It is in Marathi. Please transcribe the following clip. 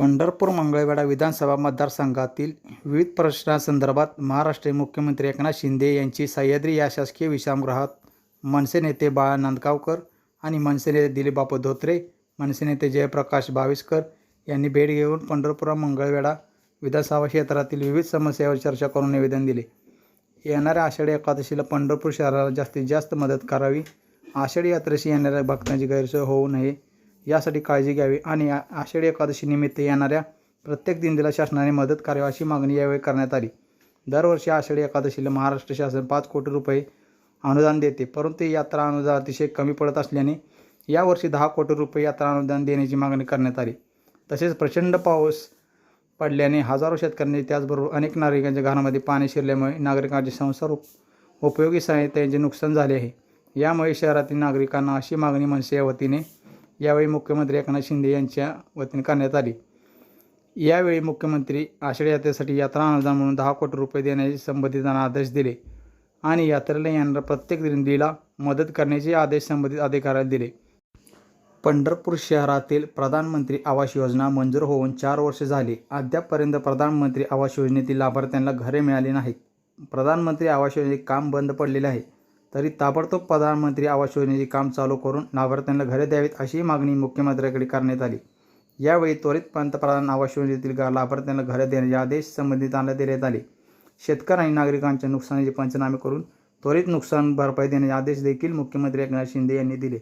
पंढरपूर मंगळवेढा विधानसभा मतदारसंघातील विविध प्रश्नांसंदर्भात महाराष्ट्र मुख्यमंत्री एकनाथ शिंदे यांची सह्याद्री या शासकीय विश्रामगृहात. मनसे नेते बाळा नांदगावकर आणि मनसे नेते दिलीप बापू धोत्रे मनसे नेते जयप्रकाश बाविस्कर यांनी भेट घेऊन पंढरपूर मंगळवेढा विधानसभा क्षेत्रातील विविध समस्यावर चर्चा करून निवेदन दिले. येणाऱ्या आषाढी एकादशीला पंढरपूर शहराला जास्तीत जास्त मदत करावी. आषाढी यात्रेशी येणाऱ्या भक्तांची गैरसोय होऊ नये. यासाठी काळजी घ्यावी आणि आषाढी एकादशी निमित्त येणाऱ्या प्रत्येक दिंडीला शासनाने मदत करावी अशी मागणी यावेळी करण्यात आली. दरवर्षी आषाढी एकादशीला महाराष्ट्र शासन पाच कोटी रुपये अनुदान देते परंतु यात्रा अनुदान अतिशय कमी पडत असल्याने यावर्षी दहा कोटी रुपये यात्रा अनुदान देण्याची मागणी करण्यात आली. तसेच प्रचंड पाऊस पडल्याने हजारो शेतकऱ्यांनी त्याचबरोबर अनेक नागरिकांच्या घरामध्ये पाणी शिरल्यामुळे नागरिकांचे संसार उपयोगी साहित्याचे नुकसान झाले आहे. यामुळे शहरातील नागरिकांना अशी मागणी मनसेच्या या वतीने यावेळी मुख्यमंत्री एकनाथ शिंदे यांच्या वतीने करण्यात आली. यावेळी मुख्यमंत्री आषाढी यात्रेसाठी यात्रा अनुदान म्हणून दहा कोटी रुपये देण्याचे संबंधितांना आदेश दिले आणि यात्रेला येणाऱ्या प्रत्येक दिंडीला मदत करण्याचे आदेश संबंधित अधिकाऱ्याला दिले. पंढरपूर शहरातील प्रधानमंत्री आवास योजना मंजूर होऊन चार वर्षे झाली. अद्यापपर्यंत प्रधानमंत्री आवास योजनेतील लाभार्थ्यांना घरे मिळाली नाहीत. प्रधानमंत्री आवास योजनेत काम बंद पडलेले आहे. तरी ताबडतोब प्रधानमंत्री आवास योजनेचे काम चालू करून लाभार्थ्यांना घरे द्यावीत अशी मागणी मुख्यमंत्र्यांकडे करण्यात आली. यावेळी त्वरित पंतप्रधान आवास योजनेतील लाभार्थ्यांना घरे देण्याचे आदेश संबंधितांना देण्यात आले. शेतकरी आणि नागरिकांच्या नुकसानीचे पंचनामे करून त्वरित नुकसान भरपाई देण्याचे आदेश देखील मुख्यमंत्री एकनाथ शिंदे यांनी दिले.